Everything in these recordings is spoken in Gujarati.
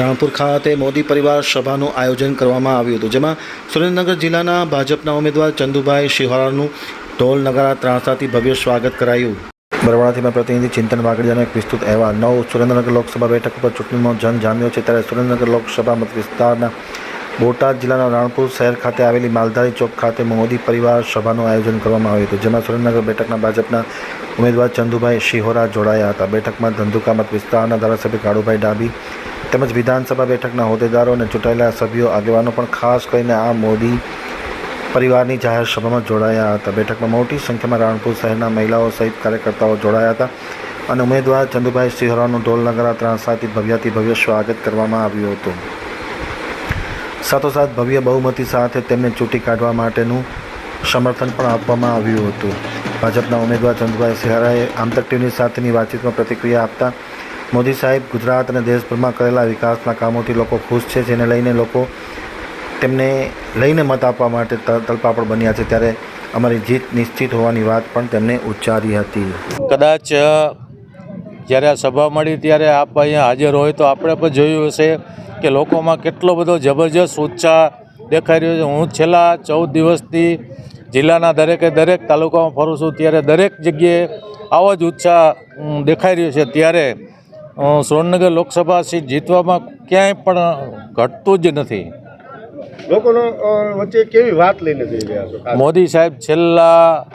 રાણપુર ખાતે મોદી પરિવાર સભાનું આયોજન કરવામાં આવ્યું હતું, જેમાં સુરેન્દ્રનગર જિલ્લાના ભાજપના ઉમેદવાર ચંદુભાઈ શિહોરાનું ઢોલ નગારા ત્રાસાથી ભવ્ય સ્વાગત કરાયું. બરવાડાથી મેં પ્રતિનિધિ ચિંતન વાગડિયાનો એક વિસ્તૃત અહેવાલ. નવ સુરેન્દ્રનગર લોકસભા બેઠક ઉપર ચૂંટણીનો જંગ જામ્યો છે, ત્યારે સુરેન્દ્રનગર લોકસભા મત વિસ્તારના બોટાદ જિલ્લાના રાણપુર શહેર ખાતે આવેલી માલધારી ચોક ખાતે મોદી પરિવાર સભાનું આયોજન કરવામાં આવ્યું હતું, જેમાં સુરેન્દ્રનગર બેઠકના ભાજપના ઉમેદવાર ચંદુભાઈ શિહોરા જોડાયા હતા. બેઠકમાં ધંધુકા મત વિસ્તારના ધારાસભ્ય કાળુભાઈ ડાબી તેમજ વિધાનસભા બેઠકના હોદ્દેદારો અને ચૂંટાયેલા સભ્યો આગેવાનો પણ ખાસ કરીને આ મોદી પરિવારની જાહેર સભામાં જોડાયા હતા. બેઠકમાં મોટી સંખ્યામાં રાણપુર શહેરના મહિલાઓ સહિત કાર્યકર્તાઓ જોડાયા હતા અને ઉમેદવાર ચંદુભાઈ સિંહરાનું ઢોલ નગરા ત્રાસાથી ભવ્યાથી ભવ્ય સ્વાગત કરવામાં આવ્યું હતું. સાથોસાથ ભવ્ય બહુમતી સાથે તેમને ચૂંટી કાઢવા માટેનું સમર્થન પણ આપવામાં આવ્યું હતું. ભાજપના ઉમેદવાર ચંદુભાઈ સિંહરાએ આમતક ટીવીની સાથેની વાતચીતમાં પ્રતિક્રિયા આપતા મોદી સાહેબ ગુજરાત અને દેશભરમાં કરેલા વિકાસના કામોથી લોકો ખુશ છે, જેને લઈને લોકો તેમને લઈને મત આપવા માટે તલપાપડ બન્યા છે. ત્યારે અમારી જીત નિશ્ચિત હોવાની વાત પણ તેમણે ઉચ્ચારી હતી. કદાચ જ્યારે આ સભા મળી ત્યારે આપ અહીંયા હાજર હોય તો આપણે પણ જોયું હશે કે લોકોમાં કેટલો બધો જબરજસ્ત ઉત્સાહ દેખાઈ રહ્યો છે. હું છેલ્લા ચૌદ દિવસથી જિલ્લાના દરેકે દરેક તાલુકામાં ફરું છું. ત્યારે દરેક જગ્યાએ આવો જ ઉત્સાહ દેખાઈ રહ્યો છે. ત્યારે સુરેન્દ્રનગર લોકસભા સીટ જીતવામાં ક્યાંય પણ ઘટતું જ નથી. લોકોનો વચ્ચે કેવી વાત લઈને જઈ રહ્યા છો? મોદી સાહેબ છેલ્લા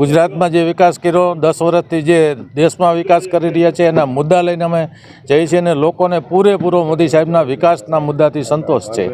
ગુજરાતમાં જે વિકાસ કર્યો દસ વર્ષથી જે દેશમાં વિકાસ કરી રહ્યા છે એના મુદ્દા લઈને અમે જઈએ છીએ અને લોકોને પૂરેપૂરો મોદી સાહેબના વિકાસના મુદ્દાથી સંતોષ છે.